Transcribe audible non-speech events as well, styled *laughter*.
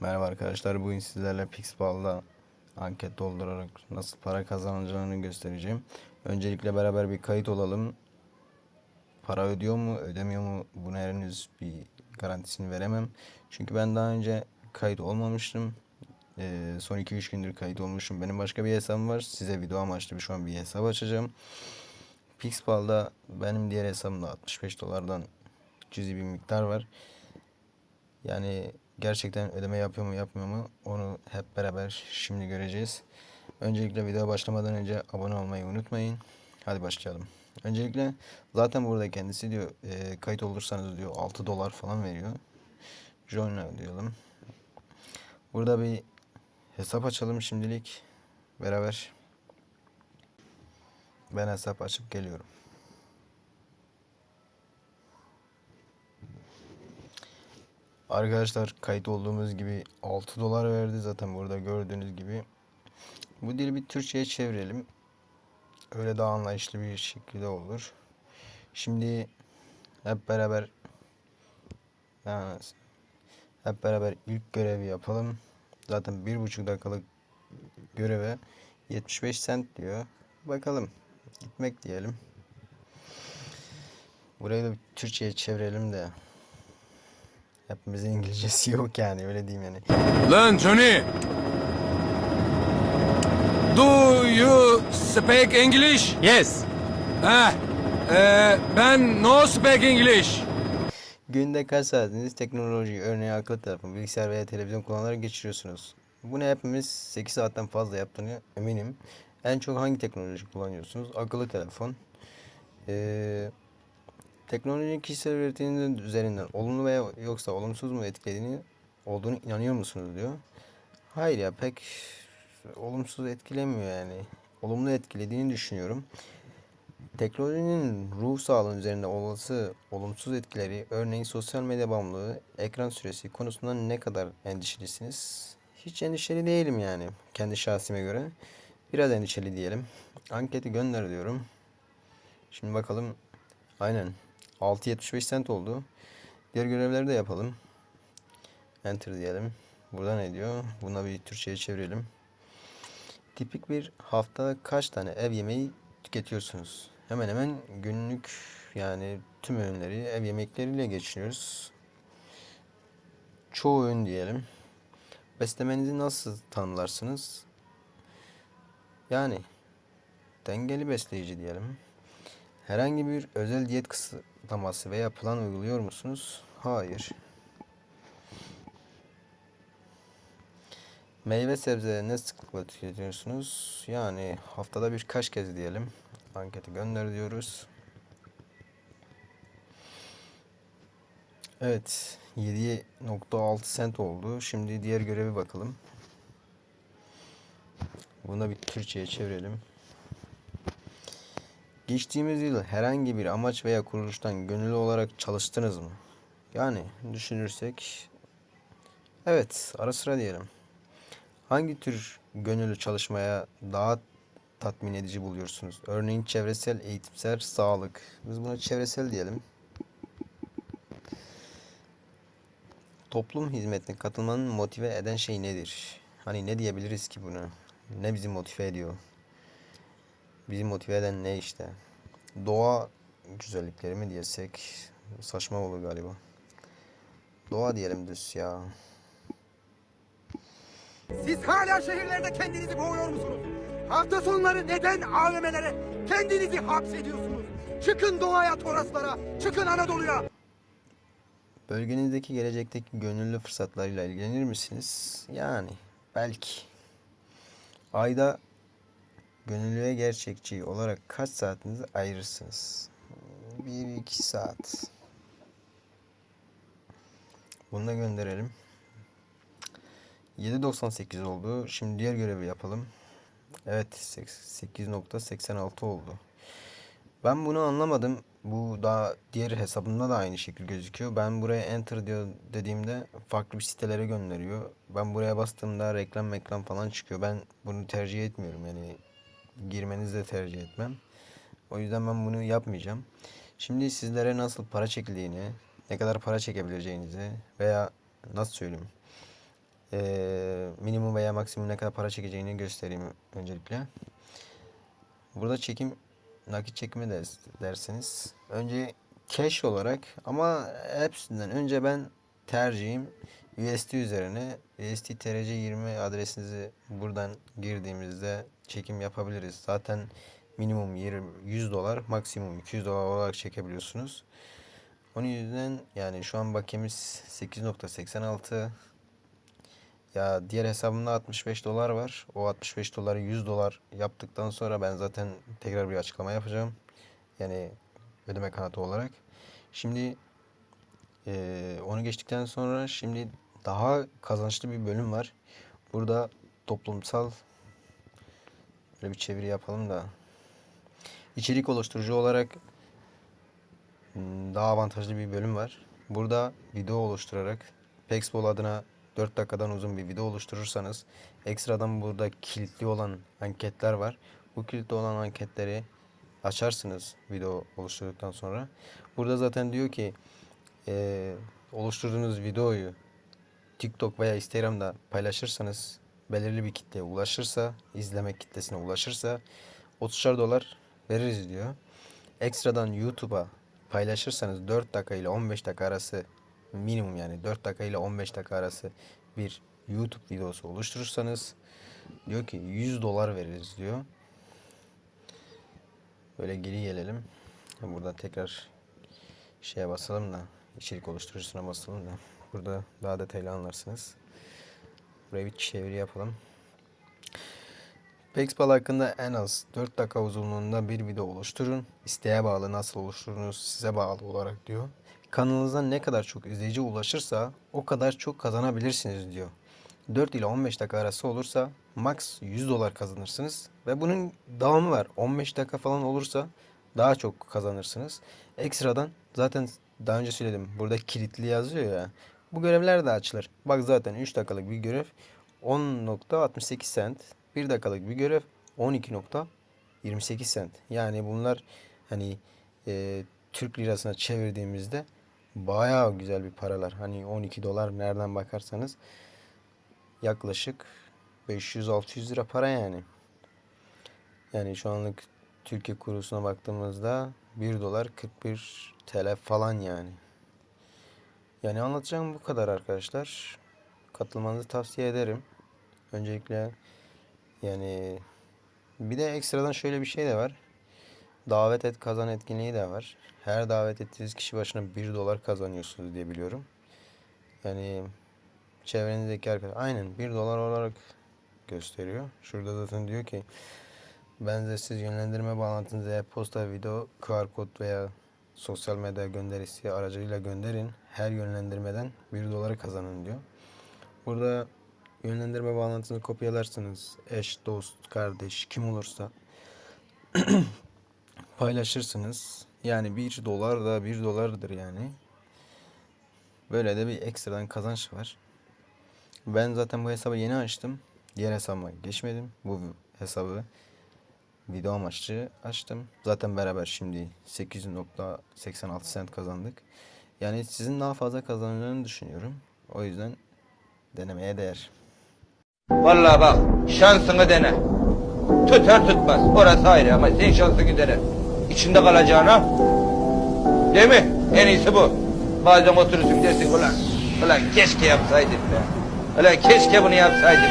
Merhaba arkadaşlar. Bugün sizlerle Pixbal'da anket doldurarak nasıl para kazanacağını göstereceğim. Öncelikle beraber bir kayıt olalım. Para ödüyor mu, ödemiyor mu? Bunu henüz bir garantisini veremem. Çünkü ben daha önce kayıt olmamıştım. Ee, son 2-3 gündür kayıt olmuşum. Benim başka bir hesabım var. Size video amaçlı bir şu an bir hesap açacağım. Pixbal'da benim diğer hesabımda 65 dolardan cüzi bir miktar var. Yani gerçekten ödeme yapıyor mu yapmıyor mu onu hep beraber şimdi göreceğiz. Öncelikle video başlamadan önce abone olmayı unutmayın. Hadi başlayalım. Öncelikle zaten burada kendisi diyor e, kayıt olursanız diyor 6 dolar falan veriyor. Join diyelim. Burada bir hesap açalım şimdilik beraber. Ben hesap açıp geliyorum. Arkadaşlar kayıt olduğumuz gibi 6 dolar verdi zaten burada gördüğünüz gibi. Bu dili bir Türkçe'ye çevirelim. Öyle daha anlayışlı bir şekilde olur. Şimdi hep beraber yani hep beraber ilk görevi yapalım. Zaten bir buçuk dakikalık göreve 75 cent diyor. Bakalım gitmek diyelim. Burayı da Türkçe'ye çevirelim de. Hepimizin İngilizcesi yok yani öyle diyeyim yani. Learn, Johnny. Do you speak English? Yes. Ah, eh, ben no speak English. Günde kaç saatiniz teknoloji, örneğin akıllı telefon, bilgisayar veya televizyon kullanarak geçiriyorsunuz? Bunu hepimiz 8 saatten fazla yaptığını eminim. En çok hangi teknoloji kullanıyorsunuz? Akıllı telefon. Ee, teknolojinin kişisel üretiminin üzerinden olumlu veya yoksa olumsuz mu etkilediğini olduğunu inanıyor musunuz diyor. Hayır ya pek olumsuz etkilemiyor yani. Olumlu etkilediğini düşünüyorum. Teknolojinin ruh sağlığı üzerinde olası olumsuz etkileri, örneğin sosyal medya bağımlılığı, ekran süresi konusunda ne kadar endişelisiniz? Hiç endişeli değilim yani kendi şahsime göre. Biraz endişeli diyelim. Anketi gönder diyorum. Şimdi bakalım. Aynen. 6.75 cent oldu. Diğer görevleri de yapalım. Enter diyelim. Burada ne diyor? Buna bir Türkçe'ye çevirelim. Tipik bir haftada kaç tane ev yemeği tüketiyorsunuz? Hemen hemen günlük yani tüm öğünleri ev yemekleriyle geçiniyoruz. Çoğu öğün diyelim. Beslemenizi nasıl tanımlarsınız? Yani dengeli besleyici diyelim. Herhangi bir özel diyet kısıtlaması veya plan uyguluyor musunuz? Hayır. Meyve sebzeleri ne sıklıkla tüketiyorsunuz? Yani haftada birkaç kez diyelim. Anketi gönder diyoruz. Evet. 7.6 cent oldu. Şimdi diğer göreve bakalım. Bunu da bir Türkçe'ye çevirelim. Geçtiğimiz yıl herhangi bir amaç veya kuruluştan gönüllü olarak çalıştınız mı? Yani düşünürsek evet ara sıra diyelim. Hangi tür gönüllü çalışmaya daha tatmin edici buluyorsunuz? Örneğin çevresel, eğitimsel, sağlık. Biz buna çevresel diyelim. Toplum hizmetine katılmanın motive eden şey nedir? Hani ne diyebiliriz ki bunu? Ne bizi motive ediyor? Bizi motive eden ne işte? Doğa güzellikleri mi diyesek saçma olur galiba. Doğa diyelim düz ya. Siz hala şehirlerde kendinizi boğuyor musunuz? Hafta sonları neden AVM'lere kendinizi hapsediyorsunuz? Çıkın doğaya, toraslara, çıkın Anadolu'ya. Bölgenizdeki gelecekteki gönüllü fırsatlarıyla ilgilenir misiniz? Yani belki. Ayda gönüllüye gerçekçi olarak kaç saatinizi ayırırsınız? Bir iki saat. Bunu da gönderelim. 7.98 oldu. Şimdi diğer görevi yapalım. Evet 8.86 oldu. Ben bunu anlamadım. Bu daha diğer hesabımda da aynı şekil gözüküyor. Ben buraya enter diyor dediğimde farklı bir sitelere gönderiyor. Ben buraya bastığımda reklam reklam falan çıkıyor. Ben bunu tercih etmiyorum. Yani girmenizi de tercih etmem. O yüzden ben bunu yapmayacağım. Şimdi sizlere nasıl para çekildiğini, ne kadar para çekebileceğinizi veya nasıl söyleyeyim Ee, minimum veya maksimum ne kadar para çekeceğini göstereyim öncelikle. Burada çekim nakit çekimi de derseniz önce cash olarak ama hepsinden önce ben tercihim USD üzerine USD TRC 20 adresinizi buradan girdiğimizde çekim yapabiliriz. Zaten minimum 20, 100 dolar maksimum 200 dolar olarak çekebiliyorsunuz. Onun yüzden yani şu an bakiyemiz 8.86 ya diğer hesabımda 65 dolar var. O 65 doları 100 dolar yaptıktan sonra ben zaten tekrar bir açıklama yapacağım. Yani ödeme kanatı olarak. Şimdi eee, onu geçtikten sonra şimdi daha kazançlı bir bölüm var. Burada toplumsal böyle bir çeviri yapalım da içerik oluşturucu olarak Hmm, daha avantajlı bir bölüm var. Burada video oluşturarak Pexbol adına 4 dakikadan uzun bir video oluşturursanız ekstradan burada kilitli olan anketler var. Bu kilitli olan anketleri açarsınız video oluşturduktan sonra. Burada zaten diyor ki eee, oluşturduğunuz videoyu TikTok veya Instagram'da paylaşırsanız belirli bir kitleye ulaşırsa, izleme kitlesine ulaşırsa 30'ar dolar veririz diyor. Ekstradan YouTube'a paylaşırsanız 4 dakika ile 15 dakika arası minimum yani 4 dakika ile 15 dakika arası bir YouTube videosu oluşturursanız diyor ki 100 dolar veririz diyor. Böyle geri gelelim. Burada tekrar şeye basalım da içerik oluşturucusuna basalım da burada daha detaylı anlarsınız. Buraya bir çeviri yapalım. Pexpal hakkında en az 4 dakika uzunluğunda bir video oluşturun. İsteğe bağlı nasıl oluşturunuz size bağlı olarak diyor. Kanalınıza ne kadar çok izleyici ulaşırsa o kadar çok kazanabilirsiniz diyor. 4 ile 15 dakika arası olursa max 100 dolar kazanırsınız. Ve bunun devamı var. 15 dakika falan olursa daha çok kazanırsınız. Ekstradan zaten daha önce söyledim. Burada kilitli yazıyor ya. Bu görevler de açılır. Bak zaten 3 dakikalık bir görev 10.68 cent. 1 dakikalık bir görev 12.28 cent. Yani bunlar hani e, Türk lirasına çevirdiğimizde bayağı güzel bir paralar. Hani 12 dolar nereden bakarsanız yaklaşık 500-600 lira para yani. Yani şu anlık Türkiye kurusuna baktığımızda 1 dolar 41 TL falan yani. Yani anlatacağım bu kadar arkadaşlar. Katılmanızı tavsiye ederim. Öncelikle yani bir de ekstradan şöyle bir şey de var. Davet et kazan etkinliği de var. Her davet ettiğiniz kişi başına 1 dolar kazanıyorsunuz diye biliyorum. Yani çevrenizdeki arkadaş aynen 1 dolar olarak gösteriyor. Şurada zaten diyor ki benzersiz yönlendirme bağlantınızı e-posta, video, QR kod veya sosyal medya gönderisi aracılığıyla gönderin. Her yönlendirmeden 1 doları kazanın diyor. Burada yönlendirme bağlantısını kopyalarsınız. Eş, dost, kardeş kim olursa *clears throat* paylaşırsınız. Yani 1 dolar da 1 dolardır yani. Böyle de bir ekstradan kazanç var. Ben zaten bu hesabı yeni açtım. Diğer hesabıma geçmedim. Bu hesabı video amaçlı açtım. Zaten beraber şimdi 8.86 cent kazandık. Yani sizin daha fazla kazanacağını düşünüyorum. O yüzden denemeye değer. Vallahi bak şansını dene. Tutar tutmaz. Orası ayrı ama sen şansını dene. İçinde kalacağına. Değil mi? En iyisi bu. Bazen oturursun dersin ulan. Ulan keşke yapsaydım be. Ulan keşke bunu yapsaydım.